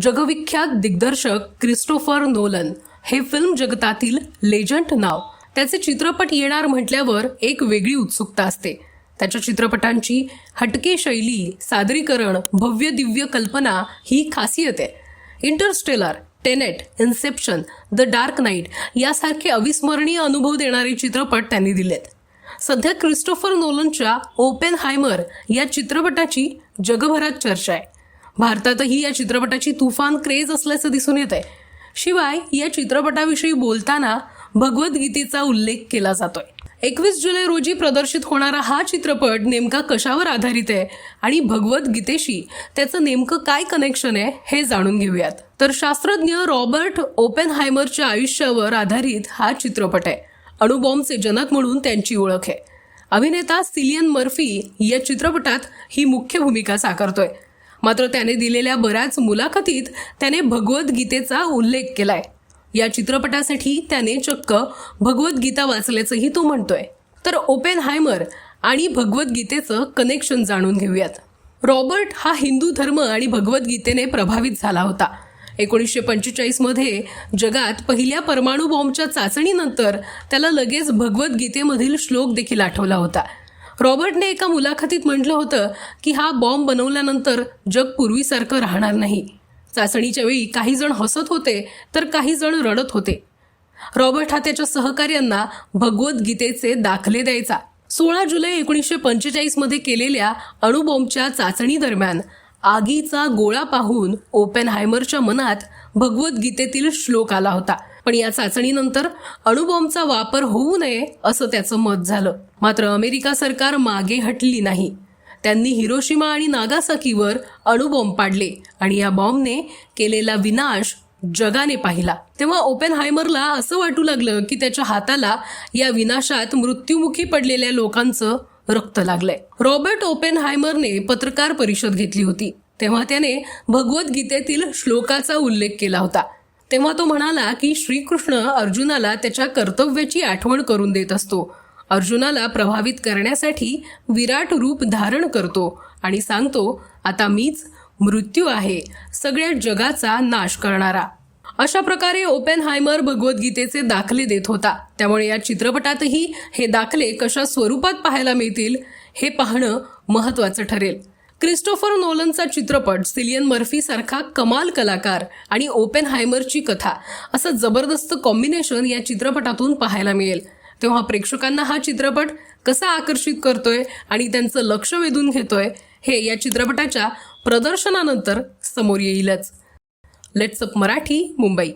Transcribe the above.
जगविख्यात दिग्दर्शक Christopher Nolan हे फिल्म जगतातील लेजंड नाव. त्याचे चित्रपट येणार म्हटल्यावर एक वेगळी उत्सुकता असते. त्याच्या चित्रपटांची हटके शैली सादरीकरण भव्य दिव्य कल्पना ही खासियत आहे. Interstellar Tenet Inception the Dark Knight यासारखे अविस्मरणीय अनुभव देणारे चित्रपट त्यांनी दिलेत. सध्या क्रिस्टोफर नोलनच्या ओपेन हायमर या चित्रपटाची जगभरात चर्चा आहे. भारतातही या चित्रपटाची तुफान क्रेज असल्याचं दिसून येत आहे शिवाय या चित्रपटाविषयी बोलताना भगवद्गीतेचा उल्लेख केला जातोय. एकवीस जुलै रोजी प्रदर्शित होणारा हा चित्रपट नेमका कशावर आधारित आहे आणि भगवद्गीतेशी त्याचं नेमकं काय कनेक्शन आहे हे जाणून घेऊयात. तर शास्त्रज्ञ रॉबर्ट ओपेनहायमरच्या आयुष्यावर आधारित हा चित्रपट आहे. अणुबॉम्बचे जनक म्हणून त्यांची ओळख आहे. अभिनेता सिलियन मर्फी या चित्रपटात ही मुख्य भूमिका साकारतोय. मात्र त्याने दिलेल्या बऱ्याच मुलाखतीत त्याने भगवद्गीतेचा उल्लेख केलाय. या चित्रपटासाठी त्याने चक्क भगवद्गीता वाचल्याचंही तो म्हणतोय. तर ओपेन हायमर आणि भगवद्गीतेचं कनेक्शन जाणून घेऊयात. रॉबर्ट हा हिंदू धर्म आणि भगवद्गीतेने प्रभावित झाला होता. एकोणीसशे पंचेचाळीसमध्ये जगात पहिल्या परमाणु बॉम्बच्या चाचणीनंतर त्याला लगेच भगवद्गीतेमधील श्लोक देखील आठवला होता. रॉबर्टने एका मुलाखतीत म्हटलं होतं की हा बॉम्ब बनवल्यानंतर जग पूर्वीसारखं राहणार नाही. चाचणीच्या वेळी काही जण हसत होते तर काही जण रडत होते. रॉबर्ट हा त्याच्या सहकार्यांना भगवद्गीतेचे दाखले द्यायचा. सोळा जुलै एकोणीसशे पंचेचाळीसमध्ये केलेल्या अणुबॉम्बच्या चाचणी दरम्यान आगीचा गोळा पाहून ओपेनहायमरच्या मनात भगवद्गीतेतील श्लोक आला होता. पण या चाचणीनंतर अणुबॉम्बचा वापर होऊ नये असं त्याचं मत झालं. मात्र अमेरिका सरकार मागे हटली नाही. त्यांनी हिरोशिमा आणि नागासाकीवर अणुबॉम्ब पाडले आणि या बॉम्बने केलेला विनाश जगाने पाहिला. तेव्हा ओपेनहायमरला असं वाटू लागलं की त्याच्या हाताला या विनाशात मृत्युमुखी पडलेल्या लोकांचं रक्त लागलंय. रॉबर्ट ओपेनहायमरने पत्रकार परिषद घेतली होती. तेव्हा त्याने भगवद्गीतेतील श्लोकाचा उल्लेख केला होता. तेव्हा तो म्हणाला की श्रीकृष्ण अर्जुनाला त्याच्या कर्तव्याची आठवण करून देत असतो. अर्जुनाला प्रभावित करण्यासाठी विराट रूप धारण करतो आणि सांगतो आता मीच मृत्यू आहे सगळ्या जगाचा नाश करणारा. अशा प्रकारे ओपेनहायमर भगवद्गीतेचे दाखले देत होता. त्यामुळे या चित्रपटातही हे दाखले कशा स्वरूपात पाहायला मिळतील हे पाहणं महत्वाचं ठरेल. क्रिस्टोफर नोलनचा चित्रपट सिलियन मर्फी सारखा कमाल कलाकार आणि ओपेनहायमरची कथा असं जबरदस्त कॉम्बिनेशन या चित्रपटातून पाहायला मिळेल. तेव्हा प्रेक्षकांना हा चित्रपट कसा आकर्षित करतोय आणि त्यांचं लक्ष वेधून घेतोय हे या चित्रपटाच्या प्रदर्शनानंतर समोर येईलच. लेट्सअप मराठी मुंबई.